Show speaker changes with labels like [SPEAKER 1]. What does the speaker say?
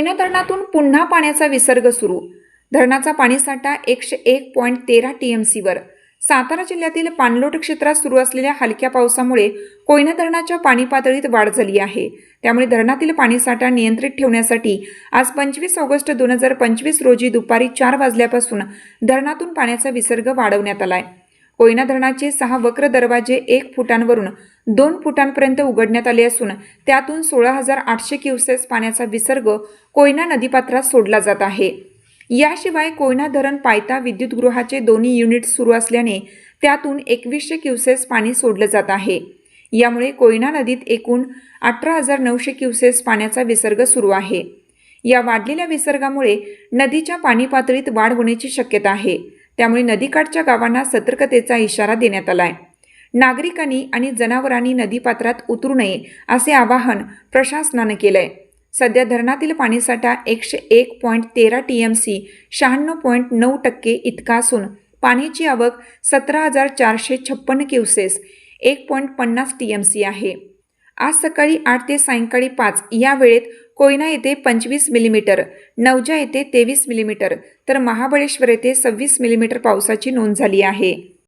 [SPEAKER 1] कोयना धरणातून पुन्हा पाण्याचा विसर्ग सुरू धरणाचा पाणीसाठा एकशे एक पॉईंट तेरा टी एम सीवर सातारा जिल्ह्यातील पाणलोट क्षेत्रात सुरू असलेल्या हलक्या पावसामुळे कोयना धरणाच्या पाणी पातळीत वाढ झाली आहे त्यामुळे धरणातील पाणीसाठा नियंत्रित ठेवण्यासाठी आज पंचवीस ऑगस्ट दोन हजार पंचवीस रोजी दुपारी चार वाजल्यापासून धरणातून पाण्याचा विसर्ग वाढवण्यात आला आहे कोयना धरणाचे सहा वक्र दरवाजे एक फुटांवरून दोन फुटांपर्यंत उघडण्यात आले असून त्यातून सोळा हजार आठशे क्युसेस पाण्याचा विसर्ग कोयना नदीपात्रात सोडला जात आहे याशिवाय कोयना धरण पायता विद्युतगृहाचे दोन्ही युनिट सुरू असल्याने त्यातून एकवीसशे क्युसेस पाणी सोडलं जात आहे यामुळे कोयना नदीत एकूण अठरा हजार नऊशे क्युसेस पाण्याचा विसर्ग सुरू आहे या वाढलेल्या विसर्गामुळे नदीच्या पाणी पातळीत वाढ होण्याची शक्यता आहे त्यामुळे नदीकाठच्या गावांना सतर्कतेचा इशारा देण्यात आला आहे नागरिकांनी आणि जनावरांनी नदीपात्रात उतरू नये असे आवाहन प्रशासनानं केलं आहे सध्या धरणातील पाणीसाठा एकशे एक पॉईंट तेरा टी एम सी शहाण्णव पॉईंट नऊ टक्के इतका असून पाण्याची आवक सतरा हजार चारशे छप्पन्न क्युसेस एक पॉईंट पन्नास टी एम सी आहे आज सकाळी आठ ते सायंकाळी पाच या वेळेत कोयना येथे पंचवीस मिलीमीटर नवजा येथे तेवीस मिलीमीटर तर महाबळेश्वर येथे सव्वीस मिलीमीटर पावसाची नोंद झाली आहे